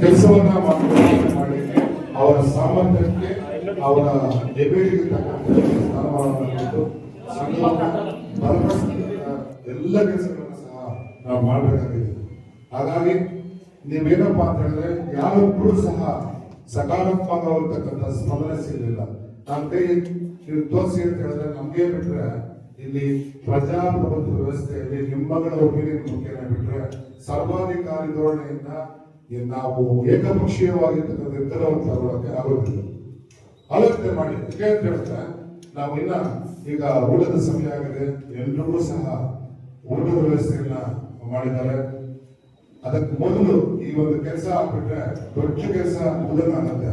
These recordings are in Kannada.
ಕೆಲಸವನ್ನ ಮಾಡಿ ಅವರ ಸಾಮರ್ಥ್ಯಕ್ಕೆ, ಅವರ ಡೆಬಿಟಿಗೆ ತಕ್ಕಂತೆ ಎಲ್ಲ ಕೆಲಸಗಳನ್ನು ಸಹ ನಾವು ಮಾಡಬೇಕಾಗಿದೆ. ಹಾಗಾಗಿ ನೀವೇನಪ್ಪ ಅಂತ ಹೇಳಿದ್ರೆ ಯಾರೊಬ್ಬರು ಸಹ ಸಕಾರಾತ್ಮಕವಾಗಿರ್ತಕ್ಕಂಥ ಸ್ಪಂದನೆ ಸಿಗಲಿಲ್ಲ. ನಮ್ಮ ಕೈ ನೀವು ಅಂತ ಹೇಳಿದ್ರೆ ನಮ್ಗೆ ಬಿಟ್ರೆ, ಇಲ್ಲಿ ಪ್ರಜಾಪ್ರಭುತ್ವ ವ್ಯವಸ್ಥೆಯಲ್ಲಿ ನಿಮ್ಮಗಳ ಒಪಿನಿಯನ್ ಮುಖ್ಯನ ಬಿಟ್ರೆ, ಸರ್ವಾಧಿಕಾರಿ ಧೋರಣೆಯಿಂದ ನಾವು ಏಕಪಕ್ಷೀಯವಾಗಿರ್ತಕ್ಕಂಥ ನಿರ್ಧಾರವನ್ನು ತಗೊಳ್ಳೋಕೆ ಆಗೋದಿಲ್ಲ. ಆಲೋಚನೆ ಮಾಡಿ ಅಂತ ಹೇಳಿದ್ರೆ, ನಾವು ಇನ್ನ ಈಗ ಊಟದ ಸಮಯ ಆಗಿದೆ, ಎಲ್ರಿಗೂ ಸಹ ಊಟದ ವ್ಯವಸ್ಥೆಯನ್ನ ಮಾಡಿದ್ದಾರೆ. ಅದಕ್ಕೆ ಮೊದಲು ಈ ಒಂದು ಕೆಲಸ ಆಗ್ಬಿಟ್ರೆ ದೊಡ್ಡ ಕೆಲಸ ಉದನ ಆಗುತ್ತೆ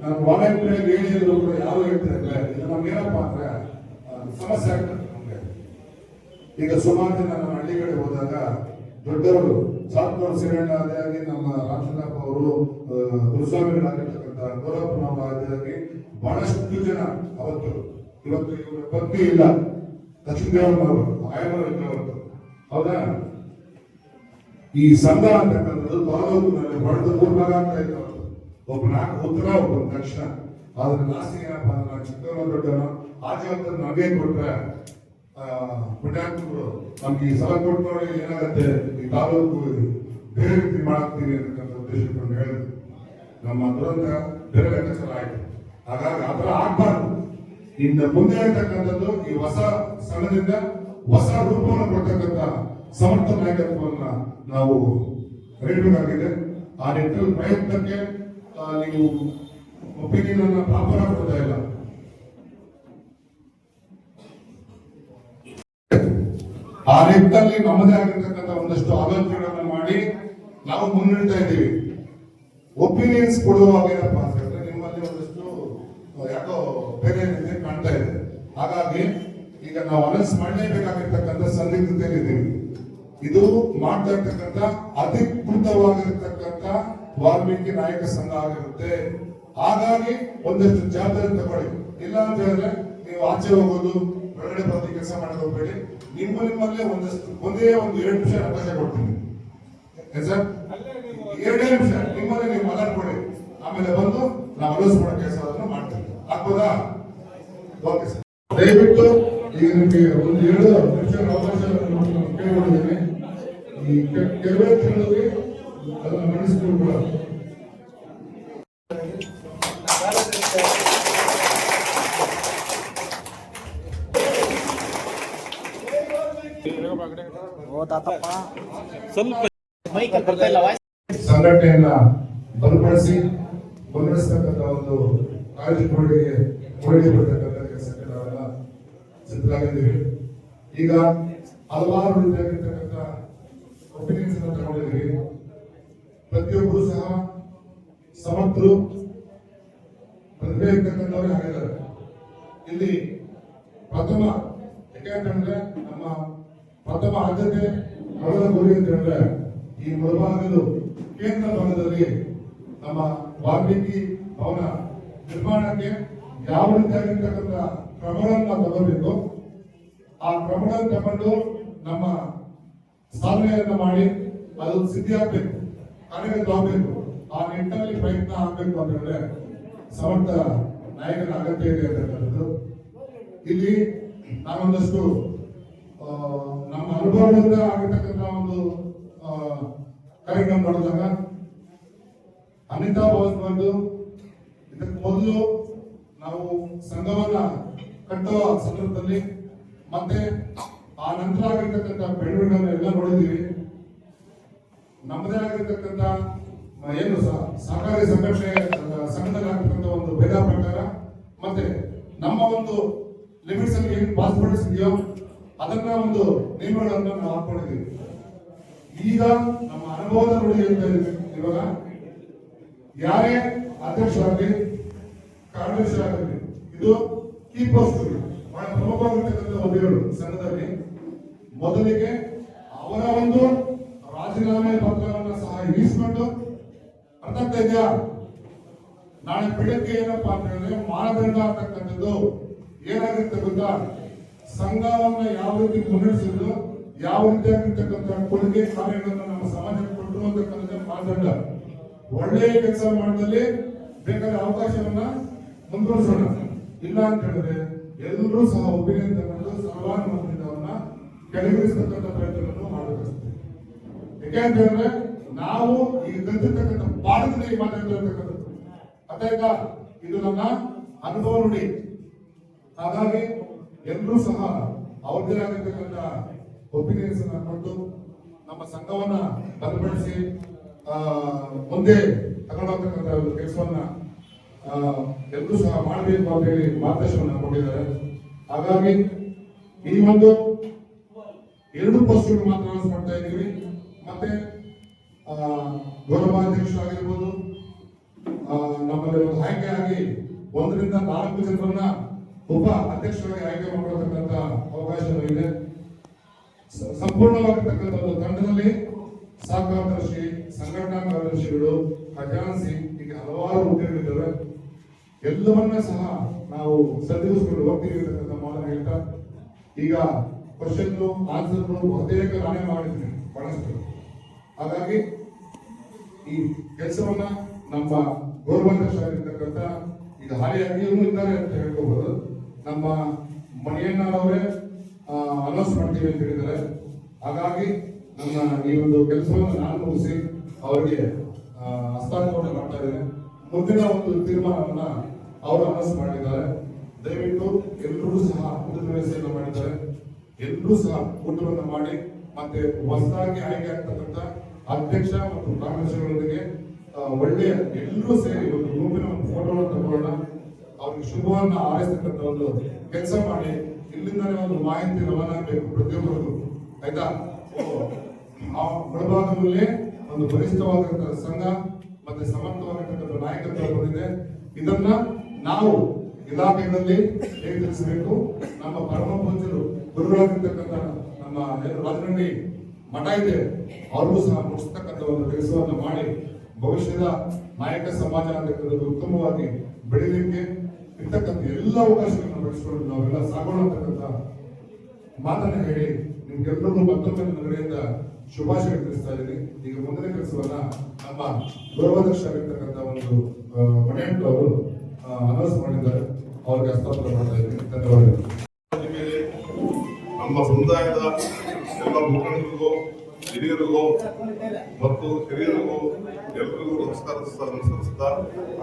ನಾನು ವಾಲಂಟಿಯರ್ ಅಂದ್ರು ಕೂಡ ಯಾರು ಹೇಳ್ತಾ ಇಲ್ಲ ಇದು ನಮ್ಗೇನಪ್ಪ ಅಂದ್ರೆ ಸಮಸ್ಯೆ ಆಗ್ತದೆ ಈಗ ಸುಮಾರು ನಮ್ಮ ಹಳ್ಳಿ ಕಡೆ ಹೋದಾಗ ದೊಡ್ಡವರು, ಸಾತ್ನೂರು ಸಿರಣ್ಣ ಆಗಿ ನಮ್ಮ ರಾಮಚಂದ್ರಪ್ಪ ಅವರು ಗುರುಸ್ವಾಮಿಗಳಾಗಿರ್ತಕ್ಕಂಥ ಗೌರಪ್ಪನವರು ಆಗಿ ಬಹಳಷ್ಟು ಜನ ಅವತ್ತು, ಇವತ್ತು ಇವರ ಪತ್ನಿ ಇಲ್ಲ. ದಕ್ಷಿಣ ದೇವರವರು ಆಯವರು ಇಲ್ಲ ಹೌದಾ? ಈ ಸಂಘ ಅಂತಕ್ಕಂಥದ್ದು ತಾಲೂಕಿನಲ್ಲಿ ಹೊಡೆದು ಮೂರು ಭಾಗ ಆಗ್ತಾ ಇತ್ತು. ಒಬ್ಬ ನಾಲ್ಕು ಉತ್ತರ ಒಬ್ಬ ದಕ್ಷಿಣ. ಆದ್ರೆ ಲಾಸ್ಟ್ ಏನಪ್ಪ ಅಂದ್ರೆ ನಾವು ಚಿಕ್ಕವನು ದೊಡ್ಡವನು ಆಚೆ ಅಂತ ನಮಗೆ ಕೊಟ್ರೆ ಪುಣ್ಯಾತ್ಮರು ನಮ್ಗೆ ಈ ಸಲ ಕೊಟ್ಟವ್ರೆ ಏನಾಗುತ್ತೆ? ಈ ತಾಲೂಕು ಬೇರೆ ರೀತಿ ಮಾಡ್ತೀವಿ ಅಂತಕ್ಕಂಥ ಉದ್ದೇಶ ಇಟ್ಕೊಂಡು ಹೇಳಿದ್ರು ನಮ್ಮ ದುರಂತ ಬೇರೆ ಸಲ ಆಯ್ತು. ಹಾಗಾಗಿ ಅದರ ಆಗ್ಬಾರ್ದು. ಇನ್ನು ಮುಂದೆ ಇರ್ತಕ್ಕಂಥದ್ದು ಈ ಹೊಸ ಸಂಘದಿಂದ ಹೊಸ ರೂಪವನ್ನು ಕೊಡ್ತಕ್ಕಂಥ ಸಮರ್ಥ ನಾಯಕತ್ವವನ್ನ ನಾವು ಅರಿಯಬೇಕಾಗಿದೆ ಆ ನಿಟ್ಟಿನ ಪ್ರಯತ್ನಕ್ಕೆ ನೀವು ಒಪಿನಿಯನ್ ಅನ್ನ ಪ್ರಾಪರ್ ಕೊಡ್ತಾ ಇಲ್ಲ. ಆ ನಿಟ್ಟಿನಲ್ಲಿ ನಮ್ಮದೇ ಆಗಿರ್ತಕ್ಕಂಥ ಒಂದಷ್ಟು ಆಲೋಚನೆಗಳನ್ನ ಮಾಡಿ ನಾವು ಮುನ್ನಡೀತಾ ಇದ್ದೀವಿ. ಒಪಿನಿಯನ್ಸ್ ಕೊಡುವಾಗ ಏನಪ್ಪಾ ಅಂತ ಹೇಳಿದ್ರೆ ನಿಮ್ಮಲ್ಲಿ ಒಂದಷ್ಟು ಯಾಕೋ ಬೇರೆ ಕಾಣ್ತಾ ಇದೆ. ಹಾಗಾಗಿ ಈಗ ನಾವು ಅನೌನ್ಸ್ ಮಾಡಲೇಬೇಕಾಗಿರ್ತಕ್ಕಂಥ ಸಂದಿಗ್ಧತೆಯಲ್ಲಿದ್ದೀವಿ ಇದು ಮಾಡ್ತಾ ಇರ್ತಕ್ಕಂಥ ವಾಲ್ಮೀಕಿ ನಾಯಕ ಸಂಘ ಆಗಿರುತ್ತೆ. ಹಾಗಾಗಿ ಒಂದಷ್ಟು ಜವಾಬ್ದಾರಿ ತಗೊಳ್ಳಿ. ಇಲ್ಲ ಅಂತ ಹೇಳಿದ್ರೆ ನೀವು ಆಚೆ ಹೋಗೋದು, ಹೊರಗಡೆ ಪ್ರತಿ ಕೆಲಸ ಮಾಡೋದು ಹೋಗ್ಬೇಡಿ. ನಿಮ್ಮ ನಿಮ್ಮಲ್ಲೇ ಒಂದಷ್ಟು, ಒಂದೇ ಒಂದು ಎರಡು ನಿಮಿಷ ಅವಕಾಶ ಕೊಡ್ತೀನಿ. ಸರ್? ಎರಡೇ ನಿಮಿಷ. ನಿಮ್ಮಲ್ಲೇ ನೀವು ಮಾತಾಡ್ಕೊಳ್ಳಿ. ಆಮೇಲೆ ಬಂದು ನಾವು ಮಾಡೋ ಕೆಲಸವನ್ನು ಮಾಡ್ತೀವಿ. ಆಗ್ಬೋದಾ? Okay sir. ದಯವಿಟ್ಟು ಈಗ ನಿಮಗೆ ಒಂದು ಎರಡು ನಿಮಿಷ ಅವಕಾಶ ಕೇಳಿಕೊಂಡಿದ್ದೀನಿ ಈ ಕೆ- ಕೆಲವೇ ತಿಂಗಳಿಗೆ ಅದನ್ನ ವಾಯ್ಸ್ ಸಂಘಟನೆಯನ್ನ ಬಲಪಡಿಸಿ ಮುನ್ನಡೆಸ್ತಕ್ಕಂಥ ಒಂದು ಕಾರ್ಯಕ್ರಮಗಳಿಗೆ ಕೊಡುಗೆ ಕೊಡ್ತಕ್ಕಂಥ ಕೆಲಸಕ್ಕೆ ನಾವೆಲ್ಲ ಸಿದ್ಧರಾಗಿದ್ದೀವಿ. ಈಗ ಹಲವಾರು ರೀತಿಯಾಗಿರ್ತಕ್ಕಂಥ ತಗೊಂಡಿದ್ದೀವಿ ಪ್ರತಿಯೊಬ್ಬರು ಸಹ ಸಮರ್ಥರು ಪ್ರತಿಭೆ ಇರ್ತಕ್ಕಂಥವ್ರೆ ಆಗಿದ್ದಾರೆ ಇಲ್ಲಿ ಪ್ರಥಮ ಯಾಕೆಂತಂದ್ರೆ ನಮ್ಮ ಪ್ರಥಮ ಆದ್ಯತೆ ಮೊದಲ ಗುರಿ ಅಂತ ಹೇಳಿದ್ರೆ ಈ ಮುಳಬಾಗಿಲು ಕೇಂದ್ರ ಭಾಗದಲ್ಲಿ ನಮ್ಮ ವಾಲ್ಮೀಕಿ ಭವನ ನಿರ್ಮಾಣಕ್ಕೆ ಯಾವ ರೀತಿಯಾಗಿರ್ತಕ್ಕಂಥ ಕ್ರಮಗಳನ್ನ ತಗೋಬೇಕು? ಆ ಕ್ರಮಗಳನ್ನು ತಗೊಂಡು ನಮ್ಮ ಸಾಧನೆಯನ್ನ ಮಾಡಿ ಅದು ಸಿದ್ಧಿ ಆಗ್ಬೇಕು. ಕಾರ್ಯಗತ ತಗೋಬೇಕು ಆ ನಿಟ್ಟಿನಲ್ಲಿ ಪ್ರಯತ್ನ ಆಗ್ಬೇಕು ಅಂತ ಹೇಳಿದ್ರೆ ಸಮರ್ಥ ನಾಯಕನ ಅಗತ್ಯ ಇದೆ ಅಂತಕ್ಕಂಥದ್ದು ಇಲ್ಲಿ ನಾನೊಂದಷ್ಟು ನಮ್ಮ ಅನುಭವದಿಂದ ಆಗಿರ್ತಕ್ಕಂಥ ಒಂದು ಕಾರ್ಯಕ್ರಮ ನೋಡಿದಾಗ ಅನಿತಾ ಭವನ್ ಬಂದು ಇದಕ್ಕೆ ಮೊದಲು ನಾವು ಸಂಘವನ್ನ ಕಟ್ಟುವ ಸಂದರ್ಭದಲ್ಲಿ ಮತ್ತೆ ಆ ನಂತರ ಆಗಿರ್ತಕ್ಕಂಥ ಬೆಳವಣಿಗೆಗಳನ್ನ ಎಲ್ಲ ನೋಡಿದೀವಿ ನಮ್ಮದೇ ಆಗಿರ್ತಕ್ಕಂಥ ಏನು ಸಹಕಾರಿ ಸಂಘಟನೆ ಸಂಘಟನೆ ಒಂದು ಭೇದ ಪ್ರಕಾರ, ಮತ್ತೆ ನಮ್ಮ ಒಂದು ಲಿಮಿಟ್ಸ್ ಅಲ್ಲಿ ಏನು ಪಾಸ್ಪೋರ್ಟ್ಸ್ ಇದೆಯೋ ಅದನ್ನ ಒಂದು ನಿಯಮಗಳನ್ನು ನಾವು ಹಾಕೊಂಡಿದ್ದೀವಿ. ಈಗ ನಮ್ಮ ಅನುಭವದ ಹೇಳ್ತಾ ಇದ್ದೀವಿ ಇವಾಗ ಯಾರೇ ಅಧ್ಯಕ್ಷರಾಗಲಿ, ಕಾರ್ಯದರ್ಶಿಯಾಗಲಿ, ಇದು ಕೀ ಪೋಸ್ಟ್ ಬಹಳ ಪ್ರಮುಖವಾಗಿರ್ತಕ್ಕಂಥ ಹುದ್ದೆಗಳು ಸಂಘದಲ್ಲಿ. ಮೊದಲಿಗೆ ಅವರ ಒಂದು ರಾಜೀನಾಮೆ ಪತ್ರವನ್ನು ಸಹ ಇರಿಸಿಕೊಂಡು ಅರ್ಥ ಇದೆಯಾ ನಾಳೆ ಬೆಳಗ್ಗೆ ಏನಪ್ಪಾ ಅಂತ ಹೇಳಿದ್ರೆ ಮಾನದಂಡ ಅಂತಕ್ಕಂಥದ್ದು ಏನಾಗುತ್ತೆ ಗೊತ್ತಾ? ಸಂಘವನ್ನ ಯಾವ ರೀತಿ ಮುನ್ನಡೆಸಿದ್ರು ಯಾವ ರೀತಿಯಾಗಿರ್ತಕ್ಕಂಥ ಕೊಡುಗೆ ಕಾರ್ಯಗಳನ್ನು ನಮ್ಮ ಸಮಾಜಕ್ಕೆ ಕೊಟ್ಟರು ಅಂತಕ್ಕಂಥ ಮಾನದಂಡ. ಒಳ್ಳೆಯ ಕೆಲಸ ಮಾಡಿದಲ್ಲಿ ಬೇಕಾದ ಅವಕಾಶವನ್ನ ಮುಂದುವರಿಸೋಣ. ಇಲ್ಲ ಅಂತ ಹೇಳಿದ್ರೆ ಎಲ್ಲರೂ ಸಹ ಒಪ್ಪಿಗೆ ತಗೊಂಡು ಅವನ್ನ ಕೆಳಗಿಳಿಸ್ತಕ್ಕಂಥ ಪ್ರಯತ್ನ ಯಾಕೆ ಅಂತ ಹೇಳಿದ್ರೆ ನಾವು ಈಗ ಕಲ್ತಿರ್ತಕ್ಕಂಥ ಪಾಠದಲ್ಲಿ ಮಾತಾಡ್ತಿರ್ತಕ್ಕಂಥದ್ದು. ಅರ್ಥಾಯ್ತಾ ಇದು ನನ್ನ ಅನುಭವ ನುಡಿ. ಹಾಗಾಗಿ ಎಲ್ಲರೂ ಸಹ ಅವ್ರದೇ ಆಗಿರ್ತಕ್ಕಂಥ ಒಪಿನಿಯನ್ಸ್ ಕೊಟ್ಟು ನಮ್ಮ ಸಂಘವನ್ನ ಬಲಪಡಿಸಿ ಮುಂದೆ ತಗೊಂಡೋಗ್ತಕ್ಕಂಥ ಒಂದು ಕೆಲಸವನ್ನ ಎಲ್ಲರೂ ಸಹ ಮಾಡಬೇಕು ಅಂತ ಹೇಳಿ ಮಾರ್ಗದರ್ಶನವನ್ನು ಕೊಟ್ಟಿದ್ದಾರೆ. ಹಾಗಾಗಿ ಈ ಒಂದು ಎರಡು ಪೋಸ್ಟ್ಗಳು ಮಾತ್ರ ಮಾಡ್ತಾ ಗೌರವಾಧ್ಯಕ್ಷರಾಗಿರ್ಬೋದು. ನಮ್ಮಲ್ಲಿ ಒಂದು ಆಯ್ಕೆ ಆಗಿ ಒಂದರಿಂದ ನಾಲ್ಕು ಜನರನ್ನ ಉಪ ಅಧ್ಯಕ್ಷರಾಗಿ ಆಯ್ಕೆ ಮಾಡಿರತಕ್ಕಂತ ಅವಕಾಶ ಇದೆ ಸಂಪೂರ್ಣವಾಗಿರ್ತಕ್ಕಂಥ ಒಂದು ತಂಡದಲ್ಲಿ ಕಾರ್ಯದರ್ಶಿ ಸಂಘಟನಾ ಕಾರ್ಯದರ್ಶಿಗಳು ಖಜಾನ್ಸಿ ಹೀಗೆ ಹಲವಾರು ಹುದ್ದೆಗಳಿದ್ದಾವೆ ಎಲ್ಲವನ್ನ ಸಹ ನಾವು ಸರಿದೂಗಿಸ್ಕೊಂಡು ಹೋಗ್ತೀವಿ ಅಂತಕ್ಕಂಥ ಮಾತನ್ನು ಹೇಳ್ತಾ, ಈಗ ಕ್ವಶನ್ ಆನ್ಸರ್ ಬಹುತೇಕ ನಾನೇ ಮಾಡಿದ್ದೀನಿ, ಬಹಳಷ್ಟು. ಹಾಗಾಗಿ ಈ ಕೆಲಸವನ್ನ ನಮ್ಮ ಗೌರವಾಧ್ಯಕ್ಷರಾಗಿರ್ತಕ್ಕಂಥ ಈಗ ಹಾಲಿ ಇವ್ರು ಇದ್ದಾರೆ ಅಂತ ಹೇಳ್ಕೋಬಹುದು ನಮ್ಮ ಮಣಿಯಣ್ಣವರೇ ಅನೌನ್ಸ್ ಮಾಡ್ತೀವಿ ಅಂತ ಹೇಳಿದ್ದಾರೆ. ಹಾಗಾಗಿ ನನ್ನ ಈ ಒಂದು ಕೆಲಸವನ್ನು ನಾನು ಮುಗಿಸಿ ಅವರಿಗೆ ಹಸ್ತಾಂತರವನ್ನು ಮಾಡ್ತಾ ಇದ್ದೇನೆ. ಮುಂದಿನ ಒಂದು ತೀರ್ಮಾನವನ್ನ ಅವರು ಅನೌನ್ಸ್ ಮಾಡಿದ್ದಾರೆ. ದಯವಿಟ್ಟು ಎಲ್ಲರೂ ಸಹ ವ್ಯವಸ್ಥೆಯನ್ನು ಮಾಡಿದ್ದಾರೆ. ಎಲ್ಲರೂ ಸಹ ಊಟವನ್ನು ಮಾಡಿ ಮತ್ತೆ ಹೊಸದಾಗಿ ಆಯ್ಕೆ ಆಗ್ತಕ್ಕಂಥ ಅಧ್ಯಕ್ಷ ಮತ್ತು ಕಾಂಗ್ರೆಸ್ಗಳೊಂದಿಗೆ ಒಳ್ಳೆಯ ಎಲ್ಲರೂ ಸೇರಿ ಒಂದು ಗುಂಪಿನ ಒಂದು ಫೋಟೋವನ್ನು ತಗೊಳ್ಳೋಣ ಅವ್ರಿಗೆ ಶುಭವನ್ನ ಹಾರೈಸ್ತಕ್ಕಂಥ ಒಂದು ಕೆಲಸ ಮಾಡಿ. ಇಲ್ಲಿಂದಲೇ ಒಂದು ಮಾಹಿತಿ ರವಾನೆ ಆಗಬೇಕು ಪ್ರತಿಯೊಬ್ಬರಿಗೂ. ಆಯ್ತಾ? ಆ ಒಳಭಾಗದಲ್ಲೇ ಒಂದು ಬಲಿಷ್ಠವಾಗಿರ್ತಕ್ಕಂಥ ಸಂಘ ಮತ್ತೆ ಸಮರ್ಥವಾಗಿರ್ತಕ್ಕಂಥ ನಾಯಕತ್ವ ಬಂದಿದೆ. ಇದನ್ನ ನಾವು ಇಲಾಖೆಗಳಲ್ಲಿ ಹೇಗೆ ತಿಳಿಸಬೇಕು ನಮ್ಮ ಪರಮ ಪೂಜ್ಯರು ಗುರುಗಳಾಗಿರ್ತಕ್ಕಂಥ ನಮ್ಮ ರಾಜನಹಳ್ಳಿ ಮಠ ಇದೆ. ಅವ್ರಿಗೂ ಸಹ ಮುಟ್ಟಿಸ್ತಕ್ಕಂಥ ಒಂದು ಕೆಲಸವನ್ನು ಮಾಡಿ ಭವಿಷ್ಯದ ನಾಯಕ ಸಮಾಜ ಅಂತಕ್ಕಂಥದ್ದು ಉತ್ತಮವಾಗಿ ಬೆಳೀಲಿಕ್ಕೆ ಇರ್ತಕ್ಕಂಥ ಎಲ್ಲ ಅವಕಾಶಗಳನ್ನು ಬೆಳೆಸ್ಕೊಂಡು ನಾವೆಲ್ಲ ಸಾಗೋಣ ಅಂತಕ್ಕಂಥ ಮಾತನ್ನ ಹೇಳಿ ನಿಮ್ಗೆಲ್ಲರಿಗೂ ಮತ್ತೊಮ್ಮೆ ನನ್ನ ಕಡೆಯಿಂದ ಶುಭಾಶಯ ತಿಳಿಸ್ತಾ ಇದ್ದೀನಿ. ಈಗ ಮುಂದಿನ ಕೆಲಸವನ್ನ ನಮ್ಮ ಗೌರವಾಧ್ಯಕ್ಷ ಆಗಿರ್ತಕ್ಕಂಥ ಒಂದು ಮನೆಯಂಟು ಅವರು ಅನೌನ್ಸ್ ಮಾಡಿದ್ದಾರೆ. ಅವ್ರಿಗೆ ಹಸ್ತಾಂತರ ಮಾಡ್ತಾ ಇದ್ದೀನಿ. ಧನ್ಯವಾದಗಳು. ನಮ್ಮ ಸಮುದಾಯದ ಎಲ್ಲ ಮುಖಂಡರಿಗೂ ಹಿರಿಯರಿಗೂ ಮತ್ತು ಹಿರಿಯರಿಗೂ ಎಲ್ರಿಗೂ ನಮಸ್ಕಾರ ನಮಸ್ಕರಿಸ್ತಾ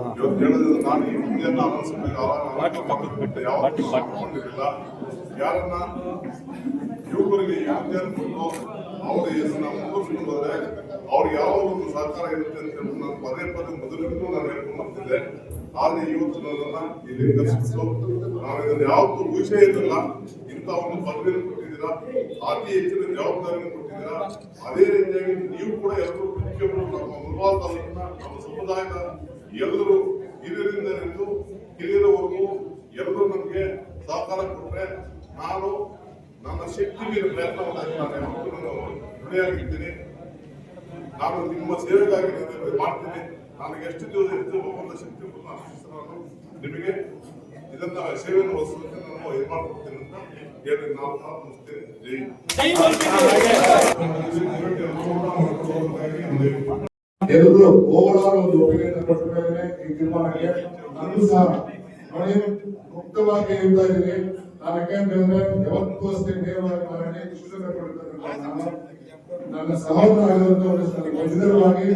ಇವತ್ತು ಹೇಳಿದ್ರೆ ನಾನು ಈ ಮುಂದೆಲ್ಲ ಅನೌನ್ಸ್ಮೆಂಟ್ ಯಾವತ್ತೂ ಹಾಕಿಕೊಂಡಿರಲಿಲ್ಲ ಯಾರನ್ನ ಯುವಕರಿಗೆ ಯಾವ್ದೇನು ಕೊಟ್ಟು ಅವ್ರ ಹೆಸರನ್ನ ಮುಂದುವರ್ಸ್ಕೊಂಡು ಹೋದ್ರೆ ಅವ್ರಿಗೆ ಯಾವ ಒಂದು ಸಹಕಾರ ಇರುತ್ತೆ ಅಂತ ನಾನು ಪದೇ ಪದೇ ಮೊದಲಿಂದಲೂ ನಾನು ಹೇಳ್ಕೊಂಡು ಬರ್ತಿದ್ದೆ ಆದ್ರೆ ಇವತ್ತು ನನ್ನನ್ನ ಇಲ್ಲಿ ಕರೆಸಿಬಿಟ್ಟು ನಾನು ಇದನ್ನ ಯಾವತ್ತೂ ಊಹೆ ಇರಲಿಲ್ಲ. ಇಂಥ ಒಂದು ಪದವಿಯನ್ನು ಕೊಟ್ಟಿದ್ದೀರಾ? ಅತಿ ಹೆಚ್ಚಿನ ಜವಾಬ್ದಾರಿಯನ್ನು ಕೊಟ್ಟಿದ್ದೀರಾ? ಅದೇ ರೀತಿಯಾಗಿ ನೀವು ಕೂಡ ಎಲ್ಲರೂ ಮುಖ್ಯಮಂತ್ರಿ ನಮ್ಮ ನಮ್ಮ ಸಮುದಾಯದ ಎಲ್ಲರೂ ಹಿರಿಯರಿಂದ ಹಿಡಿದು ಹಿರಿಯರವರೆಗೂ ಎಲ್ಲರೂ ನಮಗೆ ಸಹಕಾರ ಕೊಟ್ಟರೆ ನಾನು ನನ್ನ ಶಕ್ತಿ ಮೀರಿ ಪ್ರಯತ್ನವನ್ನು ನಾನು ಯಾವತ್ತೂ ನಾನು ನಾನು ನಿಮ್ಮ ಸೇವೆಗಾಗಿ ಮಾಡ್ತೀನಿ. ನನಗೆ ಎಷ್ಟು ದಿವಸ ಇರ್ತೀವೋ ಒಂದು ಶಕ್ತಿ ಮುಂದೆ ನಾನು ನಿಮಗೆ ಇದನ್ನ ಸೇವೆಯನ್ನು ನಾವು ನಾನು ಇದು ಮಾಡ್ಕೊಡ್ತೀನಿ ಅಂತ ಹೇಳಿ ನಾವು ಸಹ ಎಲ್ಲರೂ ಓವರ್ ಆಲ್ ಒಂದು ಒಪಿನಿಯನ್ ಕೊಟ್ಟ ಮೇಲೆ ಈ ತೀರ್ಮಾನಕ್ಕೆ ನಾನು ಸಹ ಮನೆ ಮುಕ್ತವಾಗಿ ಹೇಳ್ತಾ ಇದ್ದೀನಿ. ನಾನು ಯಾಕೆಂತಂದ್ರೆ ಯಾವತ್ತೂ ಅಷ್ಟೇ ನೇರವಾಗಿ ಖುಷಿ ಕೊಡ್ತಕ್ಕಂಥ ನಾನು ನನ್ನ ಸಹೋದರ ಆಗಿರುವಂತವಾಗಿ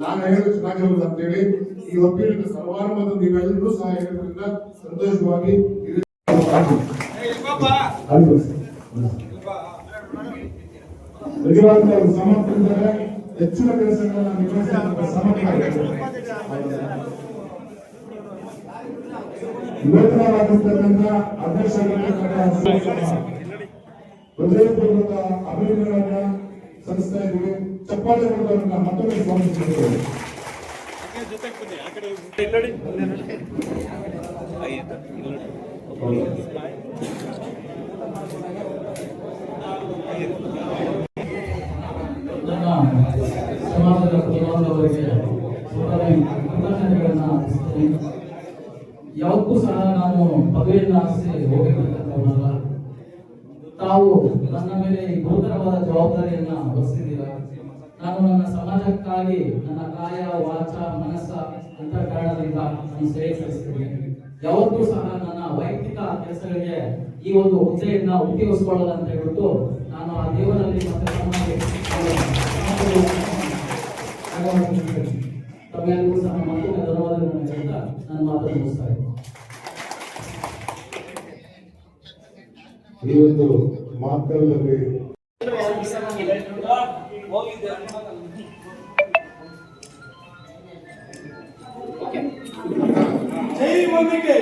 ನಾನು ಹೇಳಿ ಚೆನ್ನಾಗಿರುವುದು ಅಂತೇಳಿ ಈ ಒಪ್ಪಿಗೆ ಸರ್ವಾನುಮತ ನೀವೆಲ್ಲರೂ ಸಹ ಹೇಳಿದ್ರಿಂದ ಸಂತೋಷವಾಗಿ ಹೆಚ್ಚಿನ ಕೆಲಸಗಳನ್ನ ನೂತನವಾಗಿರ್ತಕ್ಕಂಥ ಅಧ್ಯಕ್ಷರಾಗಿರ್ತಕ್ಕಂಥ ಮತ್ತೊಮ್ಮೆ ಸ್ವಾಗತಿಸುತ್ತೇವೆ. ಸಮಾಜದ ಪ್ರತಿಯೊಂದವರಿಗೆ ಕೃತಜ್ಞತೆಗಳನ್ನ ಅರ್ಪಿಸುತ್ತೇನೆ ಯಾವಕ್ಕೂ ಸಹ ನಾನು ಪದವಿಯನ್ನು ಆರಿಸಿ ಹೋಗಬೇಕಂತ ತಾವು ನನ್ನ ಮೇಲೆ ಈ ಗುರುತರವಾದ ಜವಾಬ್ದಾರಿಯನ್ನ ಹೊರಿಸಿದ್ದೀರ ನಾನು ನನ್ನ ಸಮಾಜಕ್ಕಾಗಿ ನನ್ನ ಕಾಯ, ವಾಚ, ಮನಸ್ಸ ಅಂತ ಕಾರಣದಿಂದ ನಾನು ಸೇವೆ ಯಾವತ್ತೂ ಸಹ ನನ್ನ ವೈಯಕ್ತಿಕ ಕೆಲಸಗಳಿಗೆ ಈ ಒಂದು ಹುದ್ದೆಯನ್ನ ಅಂತ ಹೇಳ್ಬಿಟ್ಟು ನಾನು ಆ ದೇವರಲ್ಲಿ ಮತ್ತೆ ತಮ್ಮಲ್ಲಿ ತಮ್ಮೆಲ್ಲರಿಗೂ ಸಹ ಮತ್ತೊಮ್ಮೆ ಧನ್ಯವಾದಗಳನ್ನು ಹೇಳ್ತಾ ನನ್ನ ಮುಗಿಸ್ತಾ ಈ ಒಂದು ಮಾತುಗಳಲ್ಲಿ జై మమ్మీకి